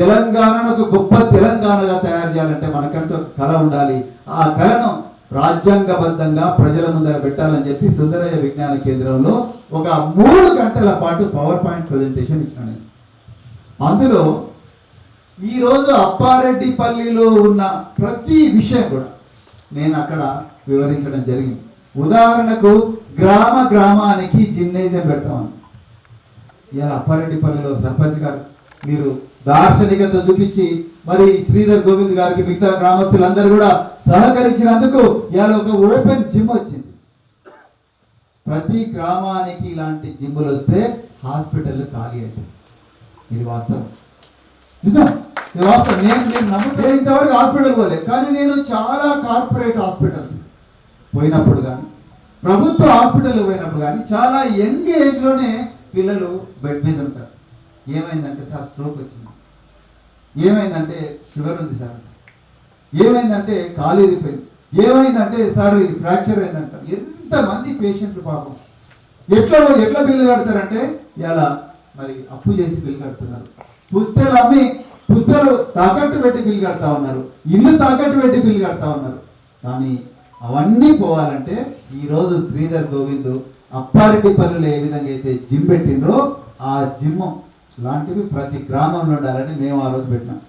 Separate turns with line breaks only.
తెలంగాణను ఒక గొప్ప తెలంగాణగా తయారు చేయాలంటే మనకంటూ కళ ఉండాలి. ఆ కళను రాజ్యాంగబద్ధంగా ప్రజల ముందర పెట్టాలని చెప్పి సుందరయ్య విజ్ఞాన కేంద్రంలో ఒక మూడు గంటల పాటు పవర్ పాయింట్ ప్రజెంటేషన్ ఇచ్చాను అందులో ఈరోజు అప్పారెడ్డిపల్లిలో ఉన్న ప్రతి విషయం కూడా నేను అక్కడ వివరించడం జరిగింది. ఉదాహరణకు గ్రామ గ్రామానికి జిమ్నేజియం పెడతామని. ఇలా అప్పారెడ్డిపల్లిలో సర్పంచ్ గారు మీరు దార్శనికత చూపించి మరి శ్రీధర్ గోవింద్ గారికి మిగతా గ్రామస్తులందరూ కూడా సహకరించినందుకు ఇవాళ ఒక ఓపెన్ జిమ్ వచ్చింది. ప్రతి గ్రామానికి ఇలాంటి జిమ్ములు వస్తే హాస్పిటల్ ఖాళీ అవుతాయి ఇది వాస్తవం. నిజం? ఇది వాస్తవం. నేను నేను నమ్ముతా ఇంతవరకు హాస్పిటల్ పోలేదు. కానీ నేను చాలా కార్పొరేట్ హాస్పిటల్స్ పోయినప్పుడు కానీ ప్రభుత్వ హాస్పిటల్ పోయినప్పుడు కానీ చాలా యంగ్ ఏజ్లోనే పిల్లలు బెడ్ మీద ఉంటారు. ఏమైందంటే సార్ స్ట్రోక్ వచ్చింది. ఏమైందంటే షుగర్ ఉంది సార్. ఏమైందంటే కాలు ఇరిపోయింది ఏమైందంటే సార్ ఇది ఫ్రాక్చర్ అయిందంట. ఎంతమంది పేషెంట్లు పాపం. ఎట్లా ఎట్లా బిల్లు కడతారంటే ఇలా మరి అప్పు చేసి బిల్లు కడుతున్నారు. పుస్తకాలు అమ్మి పుస్తకాలు తాకట్టు పెట్టి బిల్లు కడతా ఉన్నారు. ఇల్లు తాకట్టు పెట్టి బిల్లు కడతా ఉన్నారు. కానీ అవన్నీ పోవాలంటే ఈరోజు శ్రీధర్ గోవింద్ అప్పారెడ్డి పనులు ఏ విధంగా అయితే జిమ్ పెట్టిండ్రో ఆ జిమ్ లాంటివి ప్రతి గ్రామంలో ఉండాలని మేము ఆ రోజు పెట్టినాం.